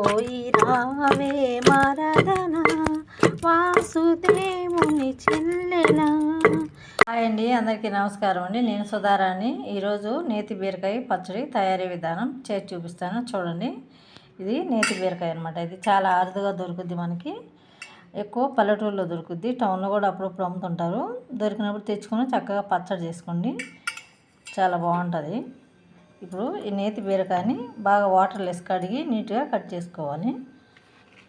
పోయి రావే మరదన వాసుదేవుని చెల్లెలా. హాయ్ అండి అందరికీ నమస్కారం అండి. నేను సుధారాణి. ఈరోజు నేతి బీరకాయ పచ్చడి తయారీ విధానం చేసి చూపిస్తాను. చూడండి ఇది నేతి బీరకాయ అనమాట ఇది చాలా అరుదుగా దొరుకుద్ది మనకి. ఎక్కువ పల్లెటూరులో దొరుకుద్ది. టౌన్లో కూడా అప్పుడప్పుడు అమ్ముతుంటారు. దొరికినప్పుడు తెచ్చుకొని చక్కగా పచ్చడి చేసుకోండి. చాలా బాగుంటుంది. ఇప్పుడు ఈ నేతి బీరకాయని బాగా వాటర్ లెస్ కడిగి నీట్గా కట్ చేసుకోవాలి.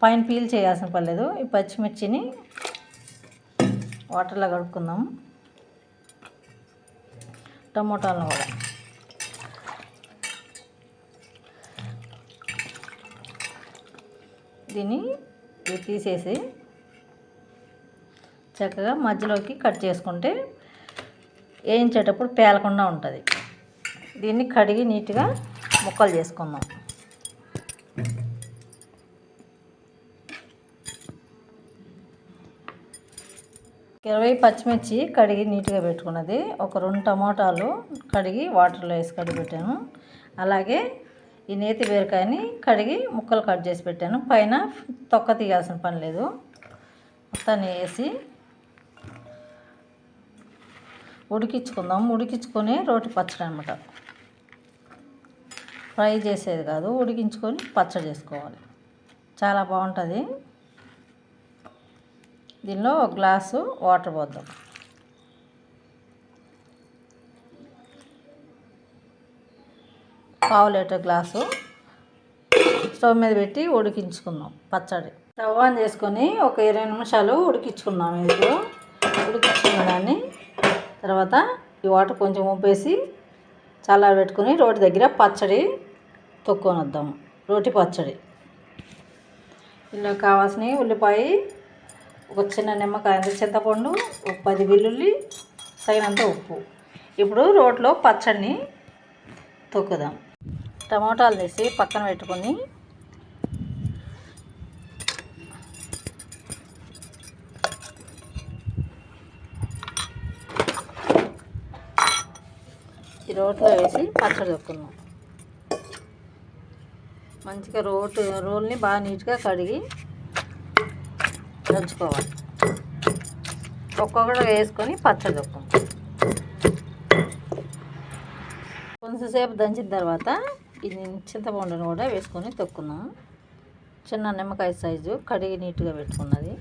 పైన పీల్ చేయాల్సిన పర్లేదు ఈ పచ్చిమిర్చిని వాటర్లో కడుక్కుందాం. టమోటాలను కూడా. దీన్ని తీసేసి చక్కగా మధ్యలోకి కట్ చేసుకుంటే వేయించేటప్పుడు పేలకుండా ఉంటుంది. దీన్ని కడిగి నీట్గా ముక్కలు చేసుకుందాం. ఇరవై పచ్చిమిర్చి కడిగి నీట్గా పెట్టుకున్నది. ఒక రెండు టమోటాలు కడిగి వాటర్లో వేసి కడిగి పెట్టాను. అలాగే ఈ నేతి బీరకాయని కడిగి ముక్కలు కట్ చేసి పెట్టాను. పైన తొక్క తీయాల్సిన పని లేదు. మొత్తాన్ని వేసి ఉడికించుకుందాం. ఉడికించుకొని రోటి పచ్చడి అనమాట ఫ్రై చేసేది కాదు ఉడికించుకొని పచ్చడి చేసుకోవాలి. చాలా బాగుంటుంది. దీనిలో ఒక గ్లాసు వాటర్ పోద్దాం. పావు లీటర్ గ్లాసు స్టవ్ మీద పెట్టి ఉడికించుకుందాం పచ్చడి. స్టవ్ ఆన్ చేసుకొని ఒక ఇరవై నిమిషాలు ఉడికించుకుందాం. ఇది ఉడికించుకున్న దాన్ని తర్వాత ఈ వాటర్ కొంచెం ఉప్పేసి చల్లార పెట్టుకుని రోటి దగ్గర పచ్చడి తొక్కొని వద్దాం రోటి పచ్చడి. ఇందులో కావాల్సిన ఉల్లిపాయ ఒక చిన్న నిమ్మకాయ చింతపండు ఒక పది వెల్లుల్లి తగినంత ఉప్పు. ఇప్పుడు రోట్లో పచ్చడిని తొక్కుదాం. టమాటాలు వేసి పక్కన పెట్టుకొని ఈ రోట్లో వేసి పచ్చడి తొక్కున్నాం. మంచిగా రోటు రోల్ని బాగా నీట్గా కడిగి దంచుకోవాలి. ఒక్కొక్కటి వేసుకొని పచ్చడి తొక్కుందాం కొంచెంసేపు దంచిన తర్వాత ఇది చింతపండును కూడా వేసుకొని తొక్కున్నాం. చిన్న నిమ్మకాయ సైజు కడిగి నీట్గా పెట్టుకున్నది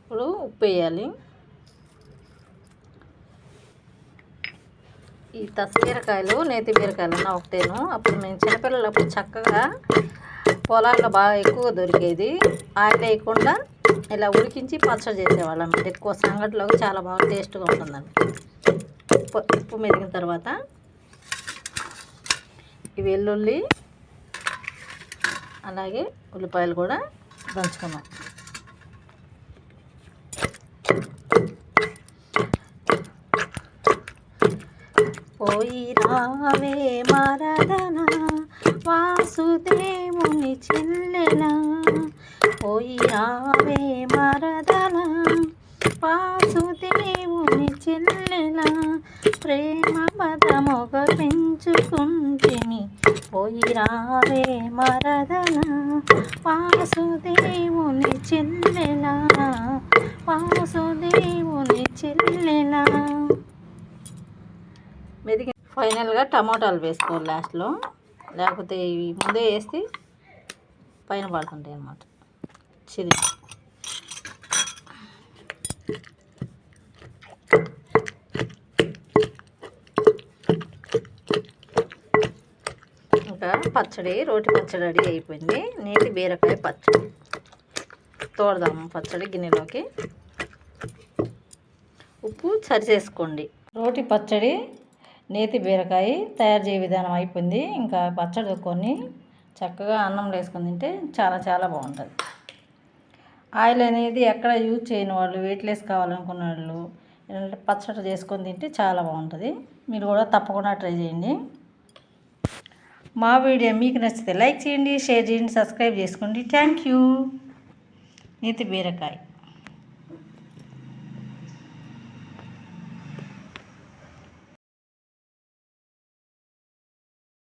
ఇప్పుడు ఉప్పు వేయాలి. ఈ తసబీరకాయలు నేతి బీరకాయలు అన్న ఒకటేను. అప్పుడు మేము చిన్నపిల్లలు అప్పుడు చక్కగా పొలాల్లో బాగా ఎక్కువ దొరికేది. ఆయిల్ వేయకుండా ఇలా ఉడికించి పచ్చడి చేసేవాళ్ళం. ఎక్కువ సంగటిలో చాలా బాగా టేస్ట్గా ఉంటుందండి. ఉప్పు ఉప్పు మెరిగిన తర్వాత ఈ వెల్లుల్లి అలాగే ఉల్లిపాయలు కూడా దంచుకున్నాం. పోయిరావే మరదన వాసుదేవుని చెల్లెల? పోయి రావే మరదన వాసుదేవుని చెల్లెల? ప్రేమ పదమొగ పెంచుకుంటిమి. పోయిరావే మరదన వాసుదేవుని చెల్లెల? వాసుదేవు ఫైనల్గా టమాటాలు వేసుకోవాలి లాస్ట్లో. లేకపోతే ఇవి ముందే వేస్తే పైన పడుతుంటాయి అన్నమాట. చిరి. ఇంకా పచ్చడి రోటి పచ్చడి రెడీ అయిపోయింది. నేతి బీరకాయ పచ్చడి. తోడదాము పచ్చడి గిన్నెలోకి. ఉప్పు సరి చేసుకోండి రోటి పచ్చడి నేతి బీరకాయ తయారు చేయ విధానం అయిపోయింది. ఇంకా పచ్చడి కొన్ని చక్కగా అన్నం వేసుకొని తింటే చాలా చాలా బాగుంటుంది. ఆయిల్ అనేది ఎక్కడ యూజ్ చేయని వాళ్ళు వెయిట్లెస్ కావాలనుకున్న వాళ్ళు పచ్చడి చేసుకొని తింటే చాలా బాగుంటుంది. మీరు కూడా తప్పకుండా ట్రై చేయండి. మా వీడియో మీకు నచ్చితే లైక్ చేయండి షేర్ చేయండి సబ్స్క్రైబ్ చేసుకోండి. Thank you. నేతి బీరకాయ.